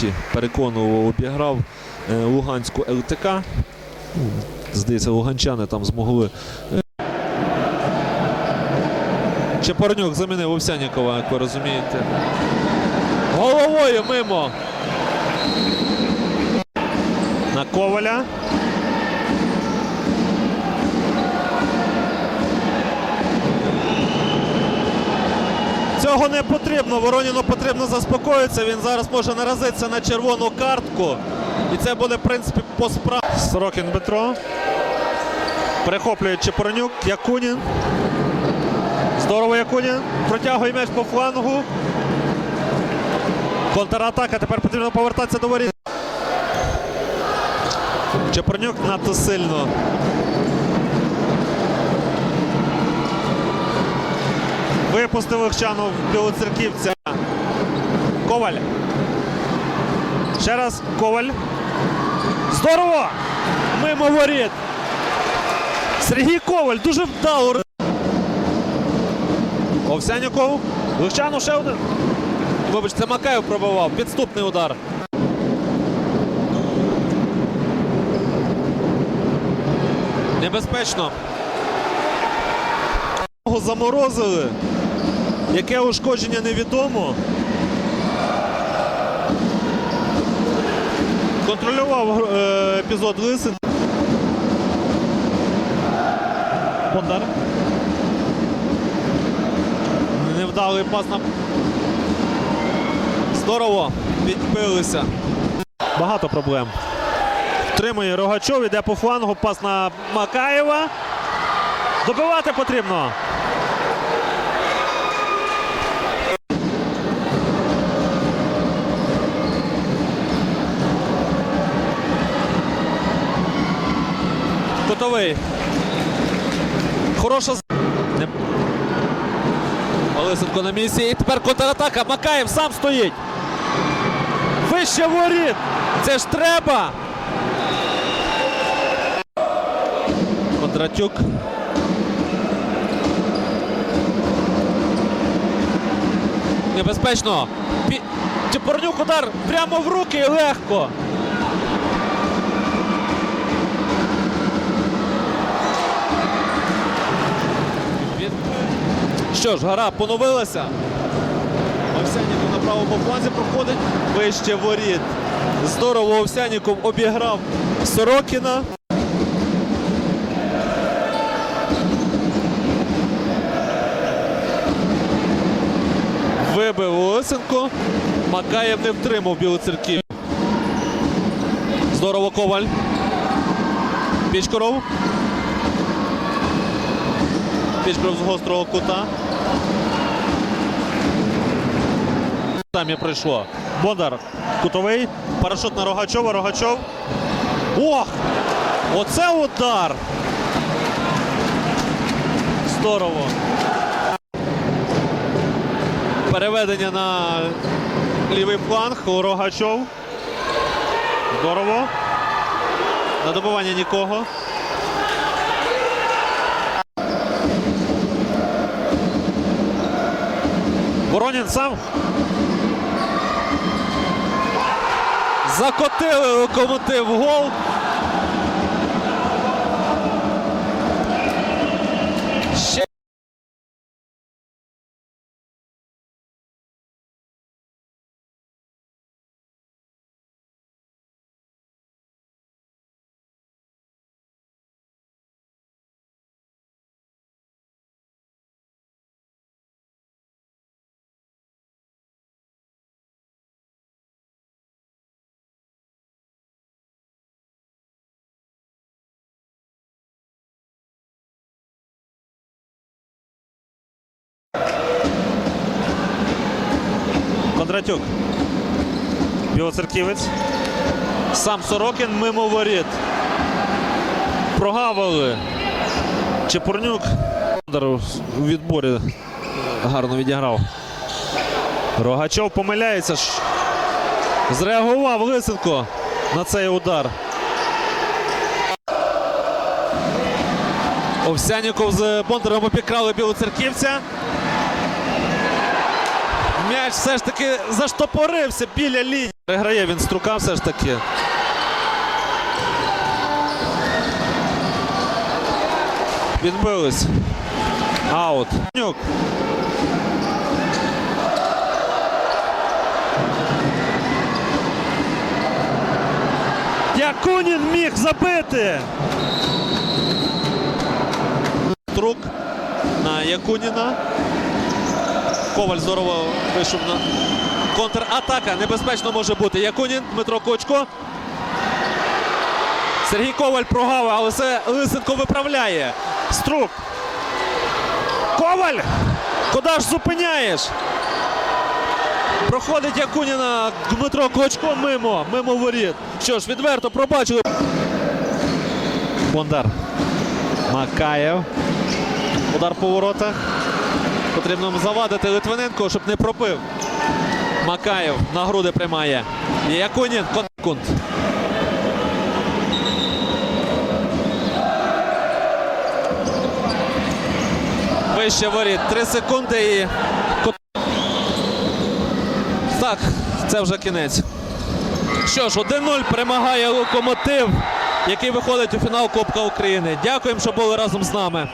двічі переконував, обіграв е, Луганську ЛТК. Здається, луганчани там змогли. е, Чепорнюк замінив Овсянікова, як ви розумієте. Головою мимо. На Коваля. Цього не потрібно. Вороніну потрібно заспокоїтися. Він зараз може наразитися на червону картку. І це буде, в принципі, по справі. Сорокін Петро. Перехоплює Чепоронюк. Якунін. Здорово Якунін. Протягує м'яч по флангу. Контратака. Тепер потрібно повертатися до воріт. Чепорнюк надто сильно. Випустив Легчану білоцерківця. Коваль. Ще раз Коваль. Здорово! Мимо воріт. Сергій Коваль дуже вдало. Овсяніков. Легчану ще один. Вибачте, Макаєв пробивав. Підступний удар. Небезпечно. Його заморозили. Яке ушкодження невідомо. Контролював е, епізод Лисин. Бондар. Невдалий пас на Здорово. Відбилися. багато проблем. Втримує Рогачов, іде по флангу, пас на Макаєва. Добивати потрібно. Котовий. Хороша. Олесенко на місці. І тепер контратака. Макаєв сам стоїть. Вище воріт! Це ж треба. Кондратюк. Небезпечно. Чепорнюк удар прямо в руки і легко. Він- Що ж, гра поновилася. Овсяніков на правому фланзі проходить вище воріт. Здорово Овсяніков обіграв Сорокіна. Вибив Олесенко. Макаєв не втримав білоцерків. Здорово Коваль. Пічкоров. Пічкоров з гострого кута. Там і прийшло. Бондар. Кутовий. Парашут на Рогачова. Рогачов. Ох! Оце удар! Здорово. Переведення на Лівий фланг. Рогачов. Здорово. На добивання нікого. Воронін сам. Закотили локомотив гол. Ще Кондратюк. Білоцерківець. Сам Сорокін мимо воріт. Прогавили. Чепурнюк. У відборі гарно відіграв. Рогачов помиляється. Зреагував Лисенко на цей удар. Овсяніков з Бондаром обікрали білоцерківця. М'яч все ж таки заштопорився біля лінії. Переграє він струка все ж таки. Відбились. Аут. Нюк. Якунін міг забити. Струк на Якуніна. Коваль здорово вийшов на контратака. Небезпечно може бути. Якунін, Дмитро Кочко. Сергій Коваль прогавив, але це Лисенко виправляє. Струк. Коваль! Куди ж зупиняєш? Проходить Якуніна Дмитро Клочко мимо, мимо воріт. Що ж, відверто пробачили. Бондар. Макаєв. Удар по воротах. Потрібно завадити Литвиненко, щоб не пробив. Макаєв на груди приймає. Якунін. Конкунд. Вище воріт. Три секунди і. Так, це вже кінець. Що ж, 1-0 перемагає локомотив, який виходить у фінал Кубка України. Дякуємо, що були разом з нами.